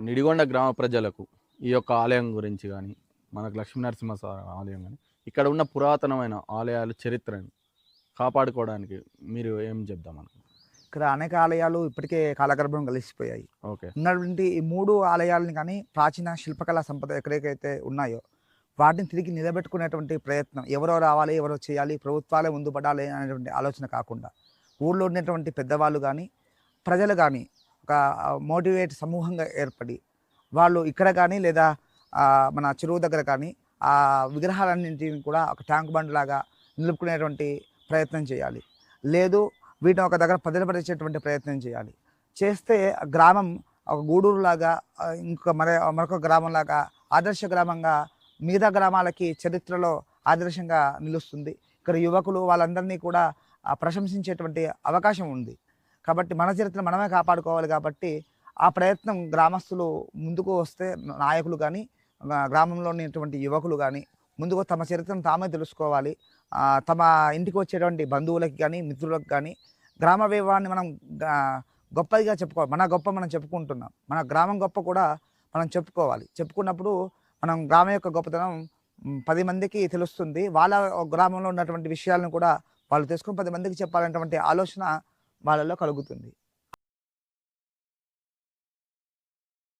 నిడిగొండ గ్రామ ప్రజలకు ఈ యొక్క ఆలయం గురించి కానీ మనకు లక్ష్మీ నరసింహస్వామి ఆలయం కానీ ఇక్కడ ఉన్న పురాతనమైన ఆలయాల చరిత్రను కాపాడుకోవడానికి మీరు ఏం చెప్దాం అనుకుంటున్నారు? ఇక్కడ అనేక ఆలయాలు ఇప్పటికే కాలగర్భం కలిసిపోయాయి. ఓకే. ఉన్నటువంటి ఈ మూడు ఆలయాలను కానీ ప్రాచీన శిల్పకళా సంపద ఎక్కడెక్కడైతే ఉన్నాయో వాటిని తిరిగి నిలబెట్టుకునేటువంటి ప్రయత్నం ఎవరో రావాలి ఎవరో చేయాలి ప్రభుత్వాలే ముందు పడాలి అనేటువంటి ఆలోచన కాకుండా ఊళ్ళో ఉన్నటువంటి పెద్దవాళ్ళు కానీ ప్రజలు కానీ ఒక మోటివేట్ సమూహంగా ఏర్పడి వాళ్ళు ఇక్కడ కానీ లేదా మన చెరువు దగ్గర కానీ ఆ విగ్రహాలన్నింటిని కూడా ఒక ట్యాంక్ బండ్ లాగా నిలుపుకునేటువంటి ప్రయత్నం చేయాలి. లేదు వీటిని ఒక దగ్గర భద్రపరిచేటువంటి ప్రయత్నం చేయాలి. చేస్తే గ్రామం ఒక గూడూరు లాగా ఇంకొక మరే మరొక గ్రామంలాగా ఆదర్శ గ్రామంగా మిగతా గ్రామాలకి చరిత్రలో ఆదర్శంగా నిలుస్తుంది. ఇక్కడ యువకులు వాళ్ళందరినీ కూడా ప్రశంసించేటువంటి అవకాశం ఉంది. కాబట్టి మన చరిత్ర మనమే కాపాడుకోవాలి కాబట్టి ఆ ప్రయత్నం గ్రామస్తులు ముందుకు వస్తే నాయకులు కానీ గ్రామంలో ఉన్నటువంటి యువకులు కానీ ముందుకు తమ చరిత్రను తామే తెలుసుకోవాలి. తమ ఇంటికి వచ్చేటువంటి బంధువులకి కానీ మిత్రులకు కానీ గ్రామ వైభవాన్ని మనం గొప్పదిగా చెప్పుకోవాలి మన గొప్ప మనం చెప్పుకుంటున్నాం. మన గ్రామం గొప్ప కూడా మనం చెప్పుకోవాలి. చెప్పుకున్నప్పుడు మనం గ్రామం యొక్క గొప్పతనం పది మందికి తెలుస్తుంది. వాళ్ళ గ్రామంలో ఉన్నటువంటి విషయాలను కూడా వాళ్ళు తెలుసుకుని పది మందికి చెప్పాలనేటువంటి ఆలోచన వాళ్ళలో కలుగుతుంది.